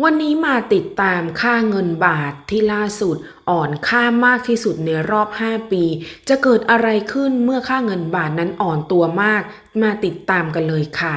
วันนี้มาติดตามค่าเงินบาทที่ล่าสุดอ่อนค่ามากที่สุดในรอบ 5 ปี จะเกิดอะไรขึ้นเมื่อค่าเงินบาทนั้นอ่อนตัวมาก มาติดตามกันเลยค่ะ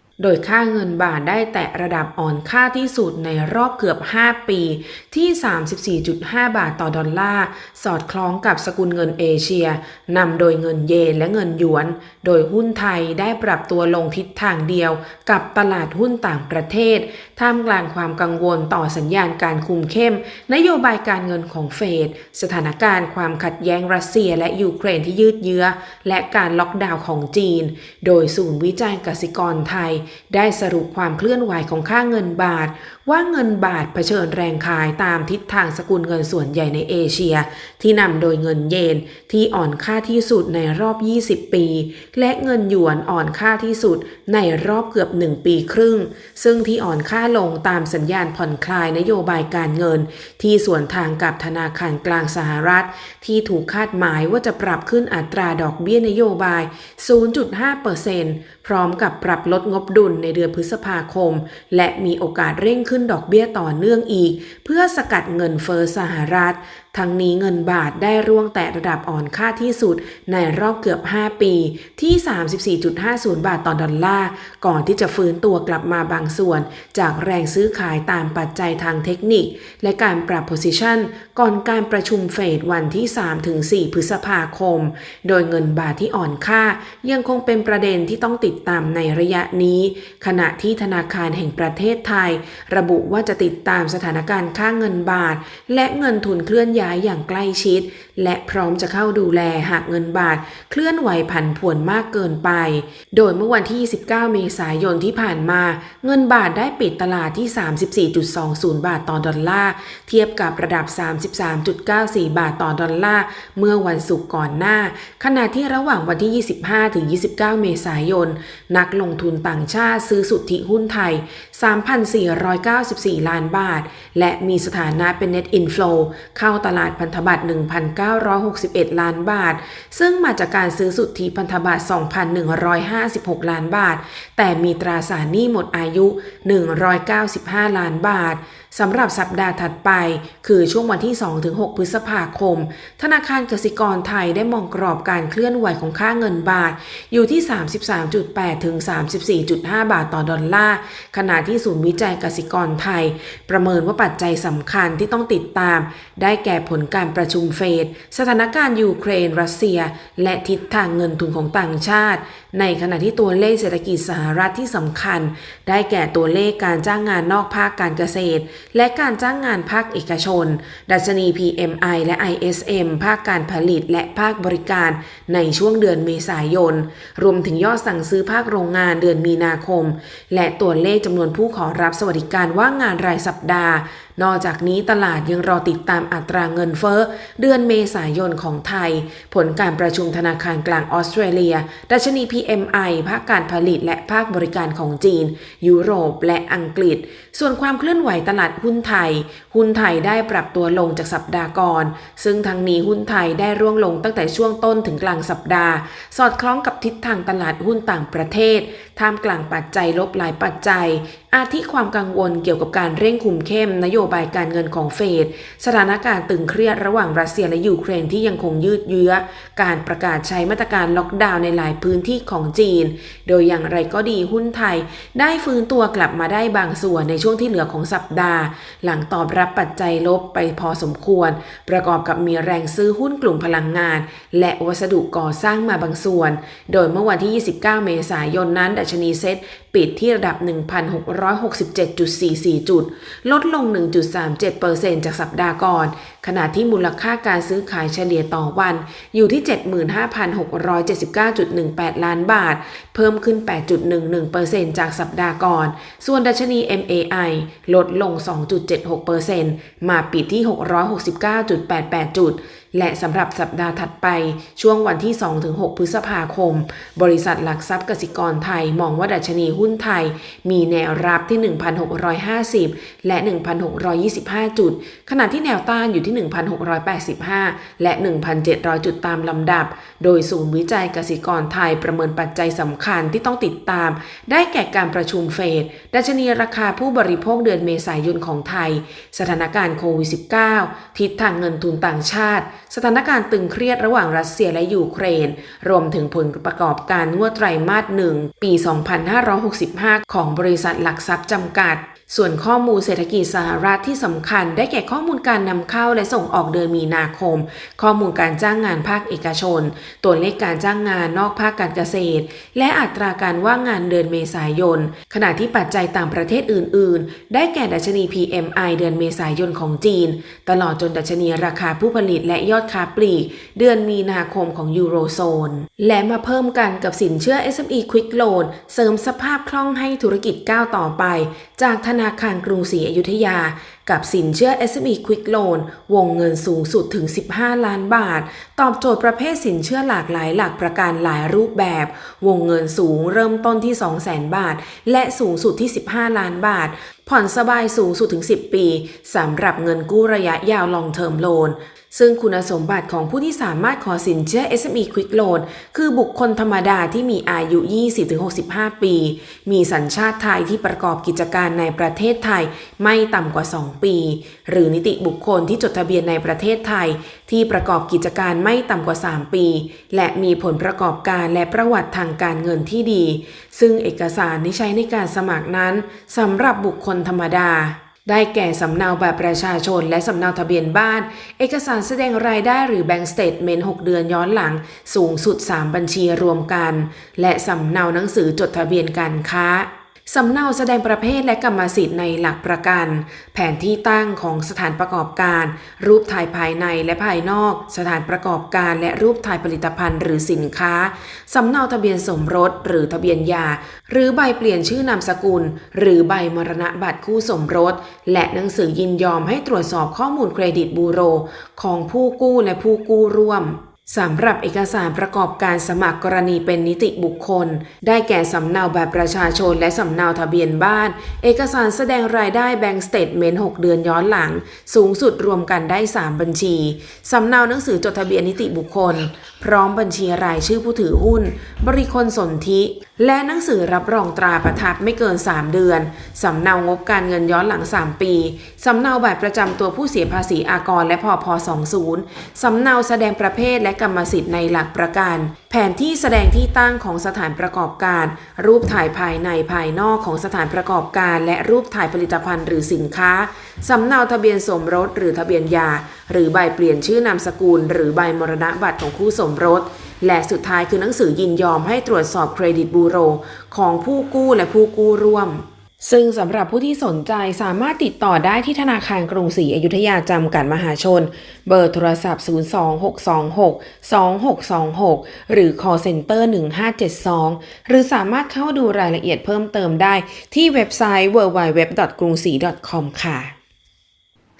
โดยค่าเงินบาทได้แตะระดับอ่อนค่าที่สุดในรอบเกือบ 5 ปีที่ 34.5 บาทต่อดอลลาร์ สอดคล้องกับสกุลเงินเอเชียนำโดยเงินเยนและเงินหยวน โดยหุ้นไทยได้ปรับตัวลงทิศทางเดียวกับตลาดหุ้นต่างประเทศ ท่ามกลางความกังวลต่อสัญญาณการคุมเข้ม นโยบายการเงินของเฟด สถานการณ์ความขัดแย้งรัสเซียและยูเครนที่ยืดเยื้อ และการล็อกดาวน์ของจีน โดยศูนย์วิจัยกสิกรไทยได้สรุปความเคลื่อนไหวของค่าเงินบาทว่าเงินบาทเผชิญแรงขายตามทิศทางสกุลเงินส่วนใหญ่ในเอเชีย ที่นำโดยเงินเยนที่อ่อนค่าที่สุดในรอบ 20 ปี และเงินหยวนอ่อนค่าที่สุดในรอบเกือบ 1 ปีครึ่ง ซึ่งที่อ่อนค่าลงตามสัญญาณผ่อนคลายนโยบายการเงิน ที่ส่วนทางกับธนาคารกลางสหรัฐ ที่ถูกคาดหมายว่าจะปรับขึ้นอัตราดอกเบี้ยนโยบาย 0.5%พร้อมกับปรับลดงบดุลในเดือนพฤษภาคม และมีโอกาสเร่งขึ้นดอกเบี้ยต่อเนื่องอีก เพื่อสกัดเงินเฟอ้อสหรัฐทั้งนี้เงินบาทได้ร่วงแตะระดับอ่อนค่าที่สุดในรอบเกือบ 5 ปีที่ 34.50 บาทต่อดอลลาร์ ก่อนที่จะฟื้นตัวกลับมาบางส่วน จากแรงซื้อขายตามปัจจัยทางเทคนิค และการปรับ position ก่อนการประชุมเฟดวันที่ 3-4 พฤษภาคม โดยเงินบาทที่อ่อนค่ายังคงเป็นประเด็นที่ต้องติดตามในระยะนี้ ขณะที่ธนาคารแห่งประเทศไทย ระบุว่าจะติดตามสถานการณ์ค่าเงินบาท และเงินทุนเคลื่อนย้ายอย่างใกล้ชิด และพร้อมจะเข้าดูแลหากเงินบาท เคลื่อนไหวผันผวนมากเกินไป โดยเมื่อวันที่29เมษายนที่ผ่านมา เงินบาทได้ปิดตลาดที่ 34.20 บาทต่อดอลลาร์เทียบกับระดับ 33.94 บาทต่อดอลลาร์เมื่อวันศุกร์ก่อนหน้า ขณะที่ระหว่างวันที่ 25 ถึง 29 เมษายน นักลงทุนต่างชาติซื้อสุทธิหุ้นไทย 3,494 ล้านบาท และมีสถานะเป็น net inflow เข้าตลาดพันธบัตร 1,961 ล้านบาท ซึ่งมาจากการซื้อสุทธิพันธบัตร 2,156 ล้านบาท แต่มีตราสารหนี้หมดอายุ 195 ล้านบาท สำหรับสัปดาห์ถัดไป คือช่วงวันที่ 2-6 พฤษภาคม ธนาคารกสิกรไทยได้มองกรอบการเคลื่อนไหวของค่าเงินบาท อยู่ที่ 33.8 ถึง 34.5 บาทต่อดอลลาร์ ขณะที่ศูนย์วิจัยกสิกรไทย ประเมินว่าปัจจัยสำคัญที่ต้องติดตาม ได้แก่ผลการประชุมเฟด สถานการณ์ยูเครน รัสเซีย และทิศทางเงินทุนของต่างชาติ ในขณะที่ตัวเลขเศรษฐกิจสหรัฐที่สำคัญ ได้แก่ตัวเลขการจ้างงานนอกภาคการเกษตรและการจ้างงานภาคเอกชน ดัชนี PMI และ ISM ภาคการผลิตและภาคบริการในช่วงเดือนเมษายน รวมถึงยอดสั่งซื้อภาคโรงงานเดือนมีนาคม และตัวเลขจำนวนผู้ขอรับสวัสดิการว่างงานรายสัปดาห์นอกจากนี้ตลาดยังรอติดตามอัตราเงินเฟ้อ เดือนเมษายนของไทย ผลการประชุมธนาคารกลางออสเตรเลีย ดัชนี PMI ภาคการผลิตและภาคบริการของจีน ยุโรปและอังกฤษ ส่วนความเคลื่อนไหวตลาดหุ้นไทย หุ้นไทยได้ปรับตัวลงจากสัปดาห์ก่อน ซึ่งทั้งนี้หุ้นไทยได้ร่วงลงตั้งแต่ช่วงต้นถึงกลางสัปดาห์ สอดคล้องกับทิศทางตลาดหุ้นต่างประเทศ ท่ามกลางปัจจัยลบหลายปัจจัย อาทิความกังวลเกี่ยวกับการเร่งคุมเข้มนโยโยบายการเงินของเฟดสถานการณ์ตึงเครียดระหว่างรัสเซียและยูเครนที่ยังคงยืดเยื้อ การประกาศใช้มาตรการล็อกดาวน์ในหลายพื้นที่ของจีน โดยอย่างไรก็ดีหุ้นไทย ได้ฟื้นตัวกลับมาได้บางส่วนในช่วงที่เหลือของสัปดาห์ หลังตอบรับปัจจัยลบไปพอสมควร ประกอบกับมีแรงซื้อหุ้นกลุ่มพลังงาน และวัสดุก่อสร้างมาบางส่วน โดยเมื่อวันที่ 29 เมษายนนั้น ดัชนีเซ็ตปิดที่ระดับ 1,667.44 จุด ลดลง 1.37%จากสัปดาห์ก่อน ขณะที่มูลค่าการซื้อขายเฉลี่ยต่อวัน อยู่ที่ 75,679.18 ล้านบาท เพิ่มขึ้น 8.11%จากสัปดาห์ก่อน ส่วนดัชนี MAI ลดลง 2.76%มาปิดที่ 669.88 จุด และสำหรับสัปดาห์ถัดไปช่วงวันที่ 2-6 พฤษภาคม บริษัทหลักทรัพย์กสิกรไทยมองว่าดัชนีหุ้นไทย มีแนวรับที่ 1,650 และ 1,625 จุด ขณะที่แนวต้านอยู่ที่ 1,685 และ 1,700 จุดตามลำดับ โดยศูนย์วิจัยกสิกรไทยประเมินปัจจัยสำคัญที่ต้องติดตาม ได้แก่การประชุมเฟดดัชนีราคาผู้บริโภคเดือนเมษายนของไทย สถานการณ์โควิด -19 ทิศทางเงินทุนต่างชาติ สถานการณ์ตึงเครียดระหว่างรัสเซียและยูเครน รวมถึงผลประกอบการงวดไตรมาสหนึ่งปี 2565 ของบริษัทหลักทรัพย์จำกัด ส่วนข้อมูลเศรษฐกิจสหรัฐที่สำคัญได้แก่ข้อมูลการนำเข้าและส่งออกเดือนมีนาคม ข้อมูลการจ้างงานภาคเอกชน ตัวเลขการจ้างงานนอกภาคการเกษตร และอัตราการว่างงานเดือนเมษายน ขณะที่ปัจจัยต่างประเทศอื่น ๆ ได้แก่ดัชนี PMI เดือนเมษายนของจีน ตลอดจนดัชนีราคาผู้ผลิตและยอดค้าปลีก เดือนมีนาคมของยูโรโซน และมาเพิ่มกันกับสินเชื่อ SME Quick Loan เสริมสภาพคล่องให้ธุรกิจก้าวต่อไป จากธนานาคารกรุงศรีอยุธยา กับสินเชื่อ SME Quick Loan วงเงินสูงสุดถึง 15 ล้านบาท ตอบโจทย์ประเภทสินเชื่อหลากหลายหลักประกันหลายรูปแบบ วงเงินสูงเริ่มต้นที่ 200,000 บาท และสูงสุดที่ 15 ล้านบาท ผ่อนสบายสูงสุดถึง 10 ปีสำหรับเงินกู้ระยะยาว long term loan ซึ่งคุณสมบัติของผู้ที่สามารถขอสินเชื่อ SME Quick Loan คือบุคคลธรรมดาที่มีอายุ 20-65 ปี มีสัญชาติไทยที่ประกอบกิจการในประเทศไทยไม่ต่ำกว่า 2 ปี หรือนิติบุคคลที่จดทะเบียนในประเทศไทย ที่ประกอบกิจการไม่ต่ำกว่า 3 ปี และมีผลประกอบการและประวัติทางการเงินที่ดี ซึ่งเอกสารที่ใช้ในการสมัครนั้นสำหรับบุคคลธรรมดา ได้แก่สำเนาบัตรประชาชนและสำเนาทะเบียนบ้าน เอกสารแสดงรายได้หรือแบงก์สเตทเมนต์6เดือนย้อนหลัง สูงสุด 3 บัญชีรวมกัน และสำเนาหนังสือจดทะเบียนการค้า สำเนาแสดงประเภทและกรรมสิทธิ์ในหลักประกัน แผนที่ตั้งของสถานประกอบการ รูปถ่ายภายในและภายนอก สถานประกอบการและรูปถ่ายผลิตภัณฑ์หรือสินค้า สำเนาทะเบียนสมรส หรือทะเบียนยา หรือใบเปลี่ยนชื่อนามสกุล หรือใบมรณะบัตรคู่สมรส และหนังสือยินยอมให้ตรวจสอบข้อมูลเครดิตบูโร ของผู้กู้และผู้กู้ร่วม สำหรับเอกสารประกอบการสมัครกรณีเป็นนิติบุคคล ได้แก่สำเนาแบบประชาชนและสำเนาทะเบียนบ้าน เอกสารแสดงรายได้แบงก์สเตทเมนต์6เดือนย้อนหลัง สูงสุดรวมกันได้ 3 บัญชี สำเนาหนังสือจดทะเบียนนิติบุคคล พร้อมบัญชีรายชื่อผู้ถือหุ้น บริคลสนธิ และหนังสือรับรองตราประทับไม่เกิน 3 เดือน สำเนางบการเงินย้อนหลัง 3 ปี สำเนาบัตรประจำตัวผู้เสียภาษีอากรและพอพ20 สำเนาแสดงประเภทและกรรมสิทธิ์ในหลักประกัน แผนที่แสดงที่ตั้งของสถานประกอบการ รูปถ่ายภายในภายนอกของสถานประกอบการ และรูปถ่ายผลิตภัณฑ์หรือสินค้า สำเนาทะเบียนสมรสหรือทะเบียนยา หรือใบเปลี่ยนชื่อนามสกุล หรือใบมรณบัตรของคู่สมรส และสุดท้ายคือหนังสือยินยอมให้ตรวจสอบเครดิตบูโร ของผู้กู้และผู้กู้ร่วม ซึ่งสำหรับผู้ที่สนใจสามารถติดต่อได้ที่ธนาคารกรุงศรีอยุธยาจำกัดมหาชน เบอร์โทรศัพท์ 026262626 หรือ call center 1572 หรือสามารถเข้าดูรายละเอียดเพิ่มเติมได้ที่เว็บไซต์ www.grungsi.com ค่ะ